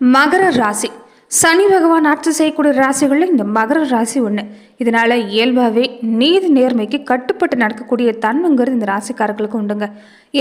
மகர ராசி. சனி பகவான் ஆட்சி செய்யக்கூடிய ராசிகளில் இந்த மகர ராசி ஒன்று இதனால் இயல்பாகவே நீதி நேர்மைக்கு கட்டுப்பட்டு நடக்கக்கூடிய தன்மைங்கிறது இந்த ராசிக்காரர்களுக்கு உண்டுங்க.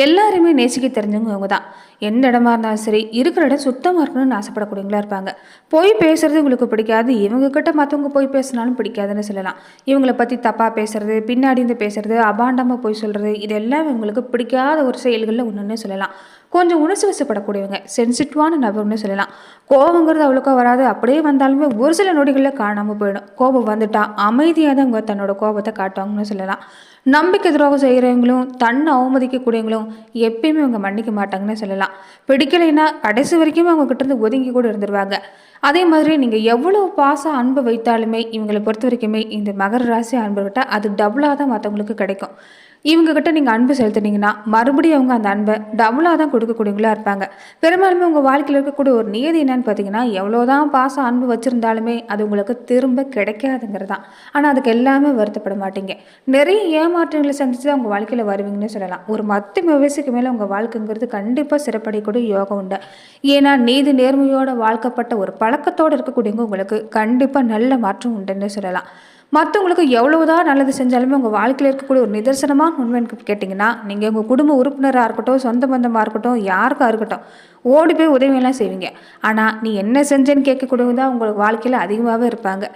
எல்லாருமே நேசிக்க தெரிஞ்சவங்க இவங்க தான். எந்த இடமா இருந்தாலும் சரி இருக்கிற இடம் சுத்தமாக இருக்கணும்னு ஆசைப்படக்கூடியவங்களா இருப்பாங்க. போய் பேசுறது உங்களுக்கு பிடிக்காது. இவங்க கிட்ட மற்றவங்க போய் பேசினாலும் பிடிக்காதுன்னு சொல்லலாம். இவங்களை பற்றி தப்பாக பேசுறது பின்னாடி இருந்து பேசுறது அபாண்டமாக போய் சொல்கிறது இதெல்லாம் இவங்களுக்கு பிடிக்காத ஒரு செயல்களில் ஒன்றுன்னு சொல்லலாம். கொஞ்சம் உணசுவசப்படக்கூடியவங்க வசப்படக்கூடியவங்க. சென்சிட்டிவான நபர்னு சொல்லலாம். கோபங்கிறது அவ்வளோக்கா வராது. அப்படியே வந்தாலுமே ஒரு சில நொடிகளில் காணாமல் போயிடும். கோபம் வந்துட்டா அமைதியாக தான் அவங்க தன்னோட கோபத்தை காட்டுவாங்கன்னு சொல்லலாம். நம்பிக்கை துரோகம் செய்கிறவங்களும் தன்னை அவமதிக்கக்கூடியவங்களும் எப்பயுமே அவங்க மன்னிக்க மாட்டாங்கன்னு சொல்லலாம். பிடிக்கலைன்னா கடைசி வரைக்குமே அவங்க ஒதுங்கி கூட இருந்துருவாங்க. அதே மாதிரி நீங்கள் எவ்வளோ பாசம் அன்பு வைத்தாலுமே இவங்களை பொறுத்த வரைக்குமே இந்த மகர ராசி அன்பு விட்டால் அது டபுளாக தான் மற்றவங்களுக்கு கிடைக்கும். இவங்ககிட்ட நீங்கள் அன்பு செலுத்துனீங்கன்னா மறுபடியும் அவங்க அந்த அன்பை டபுளாக தான் கொடுக்கக்கூடியவங்களா இருப்பாங்க. பெரும்பாலுமே உங்கள் வாழ்க்கையில் இருக்கக்கூடிய ஒரு நியதி என்னன்னு பார்த்தீங்கன்னா எவ்வளோதான் பாசம் அன்பு வச்சுருந்தாலுமே அது உங்களுக்கு திரும்ப கிடைக்காதுங்கிறது தான் ஆனால் அதுக்கு எல்லாமே வருத்தப்பட மாட்டீங்க. நிறைய ஏமாற்றங்களை சந்தித்து தான் உங்கள் வாழ்க்கையில் வருவீங்கன்னு சொல்லலாம். ஒரு மத்த வயசுக்கு மேலே உங்கள் வாழ்க்கைங்கிறது கண்டிப்பாக சிறப்படையக்கூடிய யோகம் உண்டு. ஏன்னா நீதி நேர்மையோட வாழ்க்கப்பட்ட ஒரு பழக்கத்தோடு இருக்கக்கூடியவங்க உங்களுக்கு கண்டிப்பாக நல்ல மாற்றம் உண்டுன்னு சொல்லலாம். மற்றவங்களுக்கு எவ்வளவுதான் நல்லது செஞ்சாலுமே உங்கள் வாழ்க்கையில் இருக்கக்கூடிய ஒரு நிதர்சனமாக உண்மைன்னு கேட்டிங்கன்னா நீங்கள் உங்கள் குடும்ப உறுப்பினராக இருக்கட்டும் சொந்த பந்தமாக இருக்கட்டும் யாருக்காக இருக்கட்டும் ஓடி போய் உதவியெல்லாம் செய்வீங்க. ஆனால் நீ என்ன செஞ்சேன்னு கேட்கக்கூடியவங்க தான் வாழ்க்கையில் அதிகமாகவே இருப்பாங்க.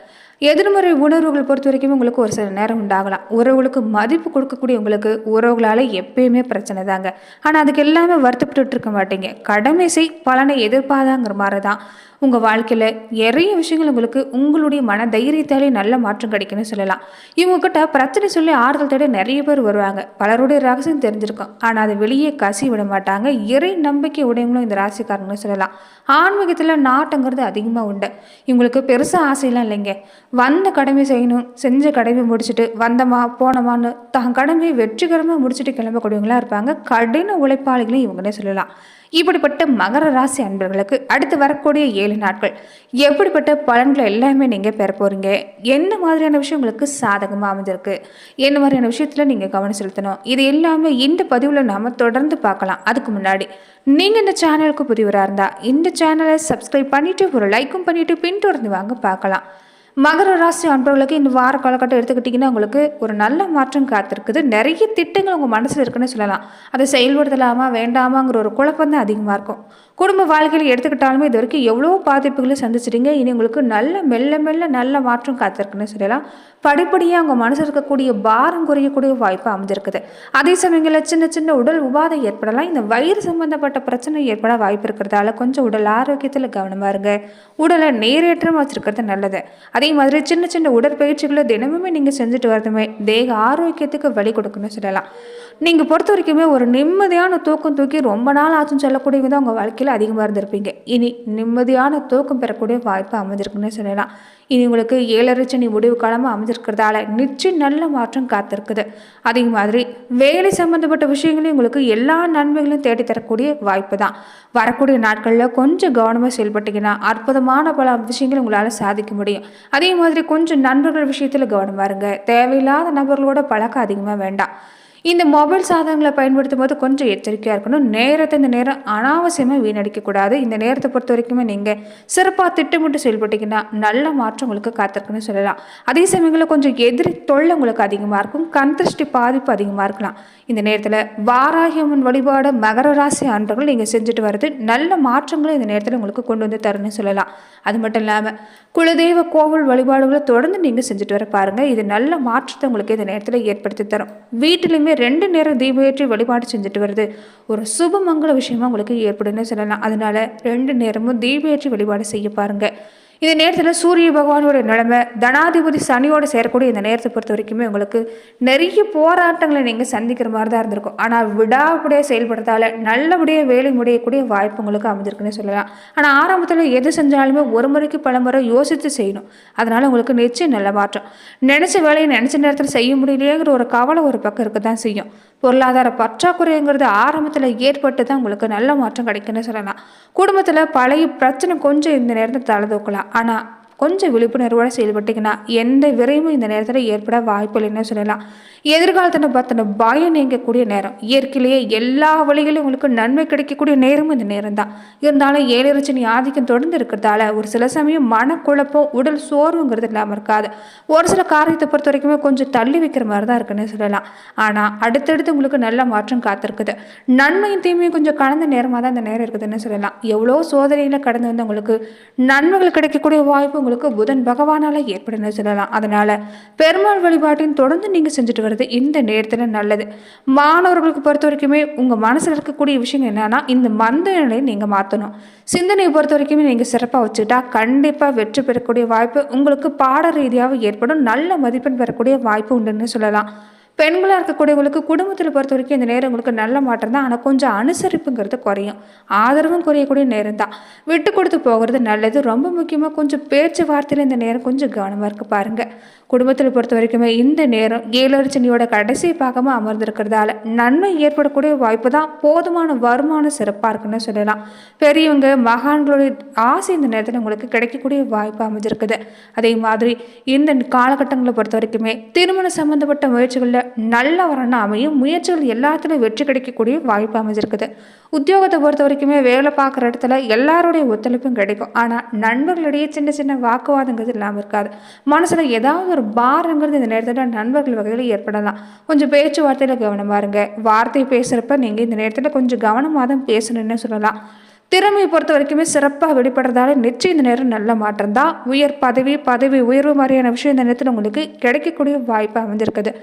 எதிர்மறை உணர்வுகள் பொறுத்த வரைக்கும் உங்களுக்கு ஒரு சில நேரம் உண்டாகலாம். உறவுகளுக்கு மதிப்பு கொடுக்கக்கூடிய உங்களுக்கு உறவுகளால் எப்பயுமே பிரச்சனை தாங்க. ஆனால் அதுக்கு எல்லாமே வருத்தப்பட்டு இருக்க மாட்டீங்க. கடமை செய் பலனை எதிர்பாதாங்கிற மாதிரி தான் உங்கள் வாழ்க்கையில் நிறைய விஷயங்கள் உங்களுக்கு உங்களுடைய மன தைரியத்தாலே நல்ல மாற்றம் கிடைக்குன்னு சொல்லலாம். இவங்கக்கிட்ட பிரச்சனை சொல்லி ஆறுதல் தேடி நிறைய பேர் வருவாங்க. பலருடைய ரகசியம் தெரிஞ்சிருக்கும். ஆனால் அதை வெளியே கசி விட மாட்டாங்க. இறை நம்பிக்கை உடையவங்களும் இந்த ராசிக்காரங்கன்னு சொல்லலாம். ஆன்மீகத்தில் நாட்டங்கிறது அதிகமாக உண்டு. இவங்களுக்கு பெருசாக ஆசையெல்லாம் இல்லைங்க. வந்த கடமை செய்யணும் செஞ்ச கடமை முடிச்சுட்டு வந்தமா போனமான்னு தன் கடமையை வெற்றிகரமாக முடிச்சுட்டு கிளம்பக்கூடியவங்களாக இருப்பாங்க. கடின உழைப்பாளிகளும் இவங்கன்னே சொல்லலாம். இப்படிப்பட்ட மகர ராசி அன்பர்களுக்கு அடுத்து வரக்கூடிய ஏழு நாட்கள். எப்படிப்பட்ட பலன்களை எல்லாமே நீங்கள் பெற போகிறீங்க என்ன மாதிரியான விஷயம் உங்களுக்கு சாதகமாக அமைஞ்சிருக்கு? என்ன மாதிரியான விஷயத்தில் நீங்கள் கவனம் செலுத்தணும்? இது எல்லாமே இந்த பதிவில் நாம் தொடர்ந்து பார்க்கலாம். அதுக்கு முன்னாடி நீங்கள் இந்த சேனலுக்கு புதியவராக இருந்தால் இந்த சேனலை சப்ஸ்கிரைப் பண்ணிவிட்டு ஒரு லைக்கும் பண்ணிவிட்டு பின்தொடர்ந்து வாங்க பார்க்கலாம். மகர ராசி அன்பர்களுக்கு இந்த வார காலகட்டம் எடுத்துக்கிட்டிங்கன்னா உங்களுக்கு ஒரு நல்ல மாற்றம் காத்திருக்குது. நிறைய திட்டங்கள் உங்கள் மனசில் இருக்குன்னு சொல்லலாம். அதை செயல்படுத்தலாமா வேண்டாமாங்கிற ஒரு குழப்பம் தான் அதிகமாக இருக்கும். குடும்ப வாழ்க்கையில் எடுத்துக்கிட்டாலுமே இது வரைக்கும் எவ்வளோ பாதிப்புகளை சந்திச்சிட்டீங்க. இனி உங்களுக்கு நல்ல மெல்ல மெல்ல நல்ல மாற்றம் காத்திருக்குன்னு சொல்லலாம். படிப்படியாக உங்கள் மனசில் இருக்கக்கூடிய பாரம் குறையக்கூடிய வாய்ப்பு அமைஞ்சிருக்குது. அதே சமயங்களில் சின்ன சின்ன உடல் உபாதை ஏற்படலாம். இந்த வயிறு சம்பந்தப்பட்ட பிரச்சனை ஏற்பட வாய்ப்பு இருக்கிறதால கொஞ்சம் உடல் ஆரோக்கியத்தில் கவனமாக இருங்க. உடலை நேரேற்றமாக வச்சுருக்கிறது நல்லது. அதே மாதிரி சின்ன சின்ன உடற்பயிற்சிகளை தினமுமே நீங்கள் செஞ்சுட்டு வரதுமே தேக ஆரோக்கியத்துக்கு வழி கொடுக்குன்னு சொல்லலாம். நீங்கள் பொறுத்த வரைக்குமே ஒரு நிம்மதியான தூக்கம் தூக்கி ரொம்ப நாள் ஆச்சுன்னு சொல்லக்கூடியவங்க தான் உங்கள் வாழ்க்கையில் அதிகமாக இருந்திருப்பீங்க. இனி நிம்மதியான தூக்கம் பெறக்கூடிய வாய்ப்பு அமைஞ்சிருக்குன்னு சொல்லலாம். இனி உங்களுக்கு ஏழரை சனி முடிவு காலமாக அமைஞ்சிருக்கிறதால நிச்சயம் நல்ல மாற்றம் காத்திருக்குது. அதே மாதிரி வேலை சம்மந்தப்பட்ட விஷயங்களையும் உங்களுக்கு எல்லா நன்மைகளையும் தேடித்தரக்கூடிய வாய்ப்பு தான் வரக்கூடிய நாட்களில் கொஞ்சம் கவனமாக செயல்பட்டீங்கன்னா அற்புதமான பல விஷயங்களை உங்களால் சாதிக்க முடியும். அதே மாதிரி கொஞ்சம் நண்பர்கள் விஷயத்தில் கவனமாக இருங்க. தேவையில்லாத நபர்களோட பழக்கம் அதிகமாக வேண்டாம். இந்த மொபைல் சாதனங்களை பயன்படுத்தும் போது கொஞ்சம் எச்சரிக்கையாக இருக்கணும். நேரத்தை இந்த நேரம் அனாவசியமாக வீணடிக்கக்கூடாது இந்த நேரத்தை பொறுத்த வரைக்குமே நீங்கள் சிறப்பாக திட்டமிட்டு செயல்பட்டீங்கன்னா நல்ல மாற்றம் உங்களுக்கு காத்திருக்குன்னு சொல்லலாம். அதே சமயங்களில் கொஞ்சம் எதிரி தொல்லை உங்களுக்கு அதிகமாக இருக்கும். கண் திருஷ்டி பாதிப்பு அதிகமாக இருக்கலாம். இந்த நேரத்தில் வாராகியம்மன் வழிபாடு மகர ராசி அன்பர்கள் நீங்கள் செஞ்சுட்டு வர்றது நல்ல மாற்றங்களை இந்த நேரத்தில் உங்களுக்கு கொண்டு வந்து தருன்னு சொல்லலாம். அது மட்டும் இல்லாமல் குலதெய்வ கோவில் வழிபாடுகளை தொடர்ந்து நீங்கள் செஞ்சுட்டு வர பாருங்கள் இது நல்ல மாற்றத்தை உங்களுக்கு இந்த நேரத்தில் ஏற்படுத்தி தரும். வீட்டிலுமே எப்பவுமே ரெண்டு நேரம் தீபேற்றி வழிபாடு செஞ்சுட்டு வருது. ஒரு சுபமங்கல விஷயமா உங்களுக்கு ஏற்படுன்னு சொல்லலாம். அதனால ரெண்டு நேரமும் தீபேற்றி வழிபாடு செய்ய பாருங்கள் இந்த நேரத்தில் சூரிய பகவானோட நிலைமை தனாதிபதி சனியோடு சேரக்கூடிய இந்த நேரத்தை பொறுத்த வரைக்குமே உங்களுக்கு நிறைய போராட்டங்களை நீங்கள் சந்திக்கிற மாதிரி தான் இருந்திருக்கும். ஆனால் விடாபடியாக செயல்படுறதால நல்லபடியாக வேலை முடியக்கூடிய வாய்ப்பு உங்களுக்கு அமைஞ்சிருக்குன்னு சொல்லலாம். ஆனால் ஆரம்பத்தில் எது செஞ்சாலுமே ஒரு முறைக்கு பல முறை யோசித்து செய்யணும். அதனால் உங்களுக்கு நிச்சயம் நல்ல மாற்றம். நினச்ச வேலையை நினச்ச நேரத்தில் செய்ய முடியலையேங்கிற ஒரு கவலை ஒரு பக்கம் இருக்க தான் செய்யும். பொருளாதார பற்றாக்குறைங்கிறது ஆரம்பத்தில் ஏற்பட்டு தான் உங்களுக்கு நல்ல மாற்றம் கிடைக்குன்னு சொல்லலாம். குடும்பத்தில் பழைய பிரச்சனை கொஞ்சம் இந்த நேரத்தில் தலை தூக்கலாம். ஆனால் கொஞ்சம் விழிப்புணர்வோடு செயல்பட்டீங்கன்னா எந்த விரைவும் இந்த நேரத்தில் ஏற்பட வாய்ப்பு இல்லைன்னு சொல்லலாம். எதிர்காலத்தில் பார்த்தோன்னா பயம் நீங்கக்கூடிய நேரம். இயற்கையிலேயே எல்லா வழிகளிலும் உங்களுக்கு நன்மை கிடைக்கக்கூடிய நேரமும் இந்த நேரம் தான் இருந்தாலும் ஏழரச்சனி ஆதிக்கம் தொடர்ந்து இருக்கிறதால ஒரு சில சமயம் மனக்குழப்பம் உடல் சோர்வுங்கிறது இல்லாமல் இருக்காது. ஒரு சில காரியத்தை பொறுத்த வரைக்குமே கொஞ்சம் தள்ளி வைக்கிற மாதிரி தான் இருக்குன்னு சொல்லலாம். ஆனால் அடுத்தடுத்து உங்களுக்கு நல்ல மாற்றம் காத்திருக்குது. நன்மையும் தீமையும் கொஞ்சம் கலந்த நேரமாக தான் இந்த நேரம் இருக்குதுன்னு சொல்லலாம். எவ்வளோ சோதனையில் கடந்து வந்து உங்களுக்கு நன்மைகள் கிடைக்கக்கூடிய வாய்ப்பு உங்களுக்கு புதன் பகவானால் ஏற்படுன்னு சொல்லலாம். அதனால் பெருமாள் வழிபாட்டையும் தொடர்ந்து நீங்கள் செஞ்சுட்டு வர்றது இந்த நேரத்தில் நல்லது. மாணவர்களுக்கு பொறுத்த வரைக்குமே உங்கள் மனசில் இருக்கக்கூடிய விஷயம் என்னன்னா இந்த மந்த நிலையை நீங்கள் மாற்றணும் சிந்தனையை பொறுத்த வரைக்குமே நீங்கள் சிறப்பாக வச்சுக்கிட்டா கண்டிப்பாக வெற்றி பெறக்கூடிய வாய்ப்பு உங்களுக்கு பாட ரீதியாக ஏற்படும் நல்ல மதிப்பெண் பெறக்கூடிய வாய்ப்பு உண்டுன்னு சொல்லலாம். பெண்களாக இருக்கக்கூடியவங்களுக்கு குடும்பத்தில் பொறுத்த வரைக்கும் இந்த நேரம் உங்களுக்கு நல்ல மாற்றம் தான். ஆனால் கொஞ்சம் அனுசரிப்புங்கிறது குறையும். ஆதரவும் குறையக்கூடிய நேரம் தான். விட்டு கொடுத்து போகிறது நல்லது. ரொம்ப முக்கியமாக கொஞ்சம் பேச்சுவார்த்தையில் இந்த நேரம் கொஞ்சம் கவனமாக இருக்க பாருங்கள் குடும்பத்தில் பொறுத்த வரைக்குமே இந்த நேரம் ஏழரை சனியோட கடைசி பாகமாக அமர்ந்திருக்கிறதால நன்மை ஏற்படக்கூடிய வாய்ப்பு தான் போதுமான வருமானம் சிறப்பாக இருக்குன்னு சொல்லலாம். பெரியவங்க மகான்களுடைய ஆசை இந்த நேரத்தில் உங்களுக்கு கிடைக்கக்கூடிய வாய்ப்பு அமைஞ்சிருக்குது. அதே மாதிரி இந்த காலகட்டங்களை பொறுத்த வரைக்குமே திருமணம் சம்மந்தப்பட்ட முயற்சிகளில் நல்ல வரணும் அமையும். முயற்சிகள் எல்லாத்துலையும் வெற்றி கிடைக்கக்கூடிய வாய்ப்பு அமைஞ்சிருக்குது. உத்தியோகத்தை பொறுத்த வரைக்குமே வேலை பார்க்குற இடத்துல எல்லாருடைய ஒத்துழைப்பும் கிடைக்கும். ஆனால் நண்பர்களிடையே சின்ன சின்ன வாக்குவாதங்கிறது இல்லாமல் இருக்காது. மனசில் ஏதாவது ஒரு பாரங்கிறது இந்த நேரத்தில் நண்பர்கள் வகையில் ஏற்படலாம். கொஞ்சம் பேச்சுவார்த்தையில் கவனமாக இருங்க வார்த்தை பேசுகிறப்ப நீங்கள் இந்த நேரத்தில் கொஞ்சம் கவனமாக தான் பேசணும்னு சொல்லலாம். திறமையை பொறுத்த வரைக்குமே சிறப்பாக வெளிப்படுறதால நிச்சயம் இந்த நேரம் நல்ல மாற்றம் தான். உயர் பதவி பதவி உயர்வு மாதிரியான விஷயம் இந்த நேரத்தில் உங்களுக்கு கிடைக்கக்கூடிய வாய்ப்பு அமைஞ்சிருக்குது.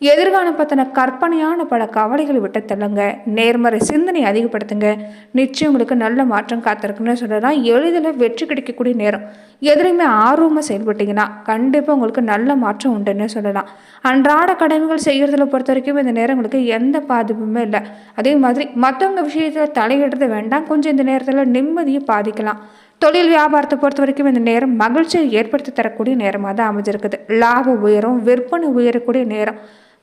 எதிர்காலம் பற்றின கற்பனையான பல கவலைகளை விட்டு தள்ளுங்க. நேர்மறை சிந்தனையை அதிகப்படுத்துங்க. நிச்சயம் உங்களுக்கு நல்ல மாற்றம் காத்திருக்குன்னு சொல்லலாம். எளிதில் வெற்றி கிடைக்கக்கூடிய நேரம். எதுலையுமே ஆர்வமாக செயல்பட்டீங்கன்னா கண்டிப்பாக உங்களுக்கு நல்ல மாற்றம் உண்டுன்னு சொல்லலாம். அன்றாட கடமைகள் செய்கிறதுல பொறுத்த வரைக்கும் இந்த நேரம் உங்களுக்கு எந்த பாதிப்புமே இல்லை. அதே மாதிரி மற்றவங்க விஷயத்தில் தலையிடுறது வேண்டாம். கொஞ்சம் இந்த நேரத்தில் நிம்மதியை பாதிக்கலாம். தொழில் வியாபாரத்தை பொறுத்த வரைக்கும் இந்த நேரம் மகிழ்ச்சியை ஏற்படுத்தி தரக்கூடிய நேரமாக தான் அமைஞ்சிருக்குது. லாப உயரும் விற்பனை உயரக்கூடிய நேரம்.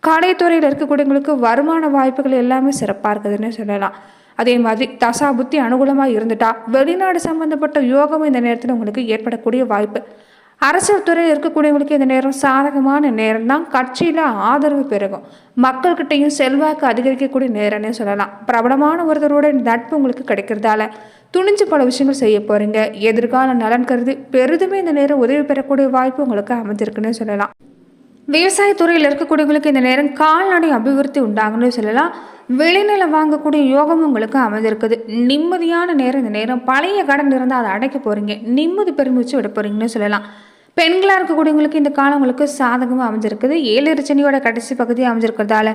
கலைத்துறையில் இருக்கக்கூடியவங்களுக்கு வருமான வாய்ப்புகள் எல்லாமே சிறப்பாக இருக்குதுன்னு சொல்லலாம். அதே மாதிரி தசா புத்தி அனுகூலமாக இருந்துட்டா வெளிநாடு சம்பந்தப்பட்ட யோகமும் இந்த நேரத்தில் உங்களுக்கு ஏற்படக்கூடிய வாய்ப்பு. அரசியல் துறையில் இருக்கக்கூடியவங்களுக்கு இந்த நேரம் சாதகமான நேரம் தான். கட்சியில் ஆதரவு பெருகும். மக்கள்கிட்டையும் செல்வாக்கு அதிகரிக்கக்கூடிய நேரம்னே சொல்லலாம். பிரபலமான ஒருத்தரோட நட்பு உங்களுக்கு கிடைக்கிறதால துணிஞ்சு பல விஷயங்கள் செய்ய போகிறீங்க எதிர்கால நலன் கருதி பெரிதுமே இந்த நேரம் உதவி பெறக்கூடிய வாய்ப்பு உங்களுக்கு அமைஞ்சிருக்குன்னு சொல்லலாம். விவசாயத்துறையில் இருக்கக்கூடியவங்களுக்கு இந்த நேரம் கால்நடை அபிவிருத்தி உண்டாகுன்னு சொல்லலாம். விளைநிலம் வாங்கக்கூடிய யோகமும் உங்களுக்கு அமைஞ்சிருக்குது நிம்மதியான நேரம் இந்த நேரம் பழைய கடன் இருந்தால் அதை அடைக்க போகிறீங்க நிம்மதி பெருமிச்சு விட போகிறீங்கன்னு சொல்லலாம். பெண்களாக இருக்கக்கூடியவங்களுக்கு இந்த காலம் உங்களுக்கு சாதகமாக அமைஞ்சிருக்குது ஏழு சனியோட கடைசி பகுதி அமைஞ்சிருக்கிறதால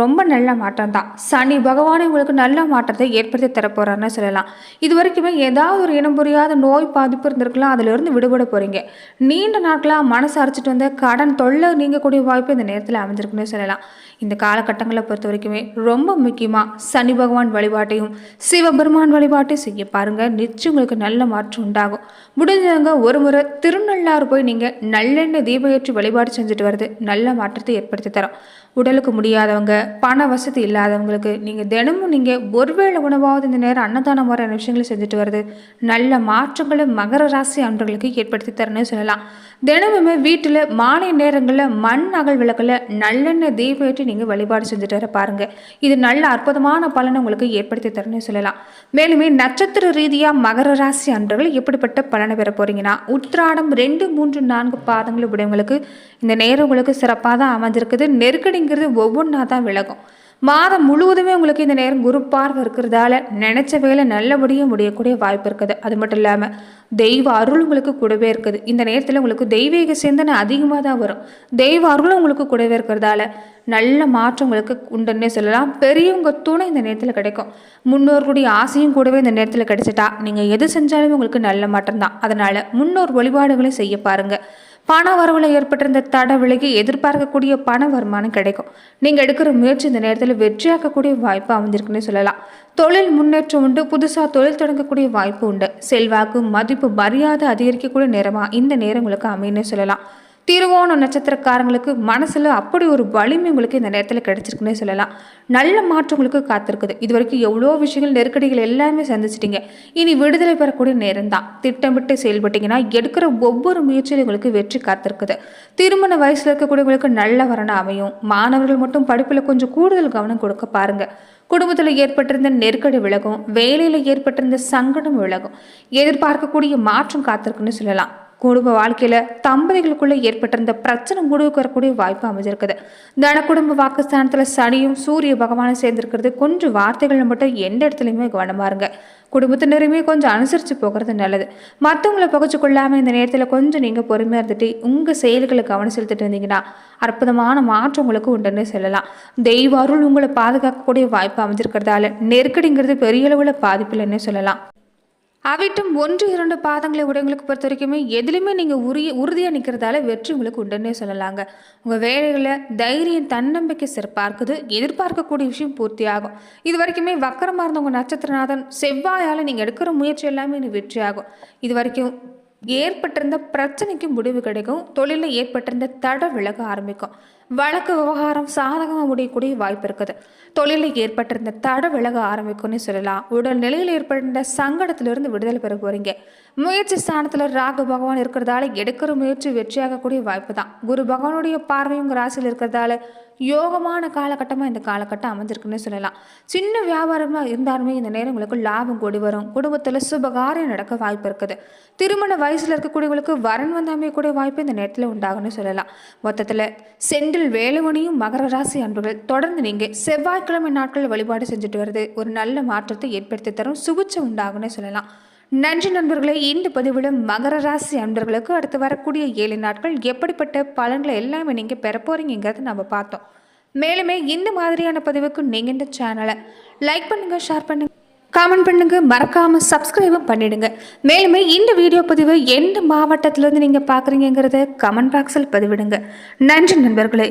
ரொம்ப நல்ல மாற்றம் தான் சனி பகவானை உங்களுக்கு நல்ல மாற்றத்தை ஏற்படுத்தி தரப்போறாருன்னு சொல்லலாம். இது வரைக்குமே ஏதாவது ஒரு இனம் புரியாத நோய் பாதிப்பு இருந்திருக்கலாம் அதிலிருந்து விடுபட போகிறீங்க நீண்ட நாட்களாக மனசு அரைச்சிட்டு வந்த கடன் தொல்லை நீங்கக்கூடிய வாய்ப்பு இந்த நேரத்தில் அமைஞ்சிருக்குன்னு சொல்லலாம். இந்த காலகட்டங்களை பொறுத்த வரைக்குமே ரொம்ப முக்கியமாக சனி பகவான் வழிபாட்டையும் சிவபெருமான் வழிபாட்டையும் செய்ய பாருங்கள் நிச்சயம் உங்களுக்கு நல்ல மாற்றம் உண்டாகும். முடிஞ்சவங்க ஒரு முறை திருநள்ளாறு போய் நீங்கள் நல்லெண்ணெய் தீபம் ஏற்றி வழிபாடு செஞ்சுட்டு வரது நல்ல மாற்றத்தை ஏற்படுத்தி தரும். உடலுக்கு முடியாதவங்க பண வசதி இல்லாதவங்களுக்கு நீங்கள் தினமும் நீங்கள் ஒருவேளை உணவாவது இந்த நேரம் அன்னதானம் மாதிரியான விஷயங்களை செஞ்சுட்டு வருது நல்ல மாற்றங்களை மகர ராசி அன்றர்களுக்கு ஏற்படுத்தி தரணும்னு சொல்லலாம். தினமுமே வீட்டில் மாலை நேரங்களில் மண் அகல் விளக்கில் நல்லெண்ணெய் தீபேற்றி நீங்கள் வழிபாடு செஞ்சுட்டு வர பாருங்கள் இது நல்ல அற்புதமான பலனை உங்களுக்கு ஏற்படுத்தி தரணும்னு சொல்லலாம். மேலுமே நட்சத்திர ரீதியாக மகர ராசி அன்றர்கள் எப்படிப்பட்ட பலனை பெற போகிறீங்கன்னா உத்ராடம் ரெண்டு மூன்று நான்கு பாதங்கள் உடையவங்களுக்கு இந்த நேரம் உங்களுக்கு சிறப்பாக தான் அமைஞ்சிருக்குது அப்படிங்கிறது ஒவ்வொன்றா தான் விலகும். மாதம் முழுவதுமே உங்களுக்கு இந்த நேரம் குரு பார்வை இருக்கிறதால நினைச்ச வேலை நல்லபடியாக முடியக்கூடிய வாய்ப்பு இருக்குது. அது மட்டும் இல்லாமல் தெய்வ அருள் உங்களுக்கு கூடவே இருக்குது. இந்த நேரத்தில் உங்களுக்கு தெய்வீக சிந்தனை அதிகமாக தான் வரும். தெய்வ அருளும் உங்களுக்கு கூடவே இருக்கிறதால நல்ல மாற்றம் உங்களுக்கு உண்டுன்னே சொல்லலாம். பெரியவங்க துணை இந்த நேரத்தில் கிடைக்கும். முன்னோர்களுடைய ஆசையும் கூடவே இந்த நேரத்தில் கிடைச்சிட்டா நீங்கள் எது செஞ்சாலுமே உங்களுக்கு நல்ல மாற்றம் தான். அதனால் முன்னோர் வழிபாடுகளை செய்ய பாருங்கள் பண வரவில் ஏற்பட்டிருந்த தட விலகி எதிர்பார்க்கக்கூடிய பண வருமானம் கிடைக்கும். நீங்கள் எடுக்கிற முயற்சி இந்த நேரத்தில் வெற்றியாக்கக்கூடிய வாய்ப்பு அமைஞ்சிருக்குன்னு சொல்லலாம். தொழில் முன்னேற்றம் உண்டு புதுசாக தொழில் தொடங்கக்கூடிய வாய்ப்பு உண்டு. செல்வாக்கு மதிப்பு மரியாதை அதிகரிக்கக்கூடிய நேரமாக இந்த நேரம் உங்களுக்கு அமைன்னு சொல்லலாம். திருவோணம் நட்சத்திரக்காரங்களுக்கு மனசில் அப்படி ஒரு வலிமை உங்களுக்கு இந்த நேரத்தில் கிடைச்சிருக்குன்னே சொல்லலாம். நல்ல மாற்றம் உங்களுக்கு காத்திருக்குது. இது வரைக்கும் எவ்வளோ விஷயங்கள் நெருக்கடிகள் எல்லாமே சந்திச்சிட்டிங்க. இனி விடுதலை பெறக்கூடிய நேரம் தான் திட்டமிட்டு செயல்பட்டீங்கன்னா எடுக்கிற ஒவ்வொரு முயற்சியிலும் உங்களுக்கு வெற்றி காத்திருக்குது. திருமண வயசில் இருக்கக்கூடியவங்களுக்கு நல்ல வரணும் அமையும். மாணவர்கள் மட்டும் படிப்பில் கொஞ்சம் கூடுதல் கவனம் கொடுக்க பாருங்கள் குடும்பத்தில் ஏற்பட்டிருந்த நெருக்கடி விலகும். வேலையில் ஏற்பட்டிருந்த சங்கடம் விலகும். எதிர்பார்க்கக்கூடிய மாற்றம் காத்திருக்குன்னு சொல்லலாம். குடும்ப வாழ்க்கையில் தம்பதிகளுக்குள்ளே ஏற்பட்டிருந்த பிரச்சனை முடிவுக்கு வரக்கூடிய வாய்ப்பு அமைஞ்சிருக்குது. தன குடும்ப வாக்குஸ்தானத்தில் சனியும் சூரிய பகவானும் சேர்ந்திருக்கிறது. கொஞ்சம் வார்த்தைகள் மட்டும் எந்த இடத்துலையுமே கவனமாக இருங்க. குடும்பத்தினருமே கொஞ்சம் அனுசரித்து போகிறது நல்லது. மற்றவங்களை புகச்சு கொள்ளாமல் இந்த நேரத்தில் கொஞ்சம் நீங்கள் பொறுமையாக இருந்துட்டு உங்கள் செயல்களை கவனம் செலுத்திட்டு இருந்தீங்கன்னா அற்புதமான மாற்றம் உங்களுக்கு உண்டுன்னு சொல்லலாம். தெய்வ அருள் உங்களை பாதுகாக்கக்கூடிய வாய்ப்பு அமைஞ்சிருக்கிறதால நெருக்கடிங்கிறது பெரிய அளவில் பாதிப்பில்லைன்னு சொல்லலாம். அவிட்டும் ஒன்று இரண்டு பாதங்களை உடையவங்களுக்கு பொறுத்த வரைக்குமே எதுலையுமே நீங்கள் உரிய உறுதியாக நிற்கிறதால வெற்றி உங்களுக்கு உண்டுன்னே சொல்லலாங்க. உங்கள் வேலைகளில் தைரியம் தன்னம்பிக்கை சிறப்பார்க்குது. எதிர்பார்க்கக்கூடிய விஷயம் பூர்த்தியாகும். இது வரைக்குமே வக்கரமாக இருந்த உங்கள் நட்சத்திரநாதன் செவ்வாயால் நீங்கள் எடுக்கிற முயற்சி எல்லாமே இனி வெற்றியாகும். இது வரைக்கும் ஏற்பட்டிருந்த பிரச்சனைக்கு முடிவு கிடைக்கும். தொழிலில் ஏற்பட்டிருந்த தட விலக ஆரம்பிக்கும். வழக்கு விவகாரம் சாதகமாக முடியக்கூடிய வாய்ப்பு இருக்குது. தொழிலில் ஏற்பட்டிருந்த தட விலக ஆரம்பிக்கும்னு சொல்லலாம். உடல் நிலையில் ஏற்பட்டிருந்த சங்கடத்திலிருந்து விடுதலை பெற போறீங்க. முயற்சி ஸ்தானத்தில் ராகு பகவான் இருக்கிறதால எடுக்கிற முயற்சி வெற்றியாகக்கூடிய வாய்ப்பு தான் குரு பகவானுடைய பார்வையும் ராசியில் இருக்கிறதால யோகமான காலகட்டமாக இந்த காலகட்டம் அமைஞ்சிருக்குன்னு சொல்லலாம். சின்ன வியாபாரமாக இருந்தாலுமே இந்த நேரம் உங்களுக்கு லாபம் கூடி வரும். குடும்பத்தில் சுபகாரியம் நடக்க வாய்ப்பு இருக்குது. திருமண வயசில் இருக்கக்கூடியவங்களுக்கு வரன் வந்தாமே கூட வாய்ப்பு இந்த நேரத்தில் உண்டாகும்னு சொல்லலாம். மொத்தத்தில் சென்று செந்தில் வேலுமணியும் மகர ராசி அன்புகள் தொடர்ந்து நீங்கள் செவ்வாய்க்கிழமை நாட்கள் வழிபாடு செஞ்சுட்டு வருது ஒரு நல்ல மாற்றத்தை ஏற்படுத்தி தரும் சுபிச்சம் உண்டாகும்னு சொல்லலாம். நன்றி நண்பர்களே இந்த பதிவில் மகர ராசி அன்பர்களுக்கு அடுத்து வரக்கூடிய ஏழு நாட்கள் எப்படிப்பட்ட பலன்களை எல்லாமே நீங்கள் பெற போகிறீங்கிறத நம்ம பார்த்தோம். மேலுமே இந்த மாதிரியான பதிவுக்கு நீங்கள் இந்த சேனலை லைக் பண்ணுங்கள் ஷேர் பண்ணுங்கள் கமெண்ட் பண்ணுங்க. மறக்காம சப்ஸ்கிரைபும் பண்ணிடுங்க. மேலுமே இந்த வீடியோ பதிவு எந்த மாவட்டத்திலேருந்து நீங்கள் பார்க்குறீங்கிறத கமெண்ட் பாக்ஸில் பதிவிடுங்க. நன்றி நண்பர்களே.